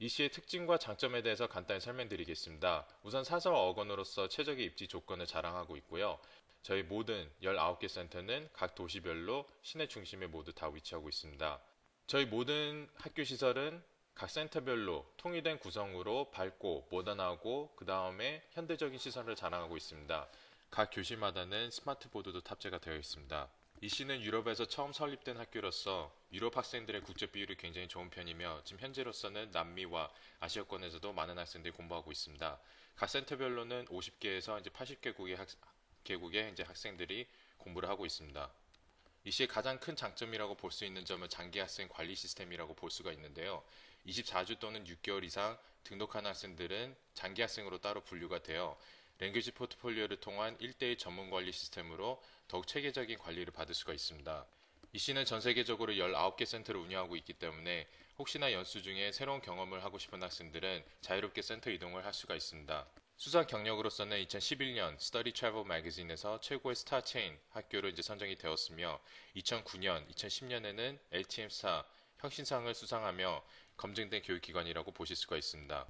이 시의 특징과 장점에 대해서 간단히 설명드리겠습니다. 우선 사설 어건으로서 최적의 입지 조건을 자랑하고 있고요. 저희 모든 19개 센터는 각 도시별로 시내 중심에 모두 다 위치하고 있습니다. 저희 모든 학교 시설은 각 센터별로 통일된 구성으로 밝고 모던하고 그 다음에 현대적인 시설을 자랑하고 있습니다. 각 교실마다는 스마트보드도 탑재가 되어 있습니다. 이 시는 유럽에서 처음 설립된 학교로서 유럽 학생들의 국제 비율이 굉장히 좋은 편이며 지금 현재로서는 남미와 아시아권에서도 많은 학생들이 공부하고 있습니다. 각 센터별로는 50개에서 이제 80개국의 학, 개국의 이제 학생들이 공부를 하고 있습니다. 이 시의 가장 큰 장점이라고 볼 수 있는 점은 장기 학생 관리 시스템이라고 볼 수가 있는데요. 24주 또는 6개월 이상 등록한 학생들은 장기 학생으로 따로 분류가 되어 랭귀지 포트폴리오를 통한 1대1 전문 관리 시스템으로 더욱 체계적인 관리를 받을 수가 있습니다. 이 시는 전 세계적으로 19개 센터를 운영하고 있기 때문에 혹시나 연수 중에 새로운 경험을 하고 싶은 학생들은 자유롭게 센터 이동을 할 수가 있습니다. 수상 경력으로서는 2011년 Study Travel Magazine에서 최고의 스타 체인 학교로 이제 선정이 되었으며 2009년, 2010년에는 LTM 스타 혁신상을 수상하며 검증된 교육기관이라고 보실 수가 있습니다.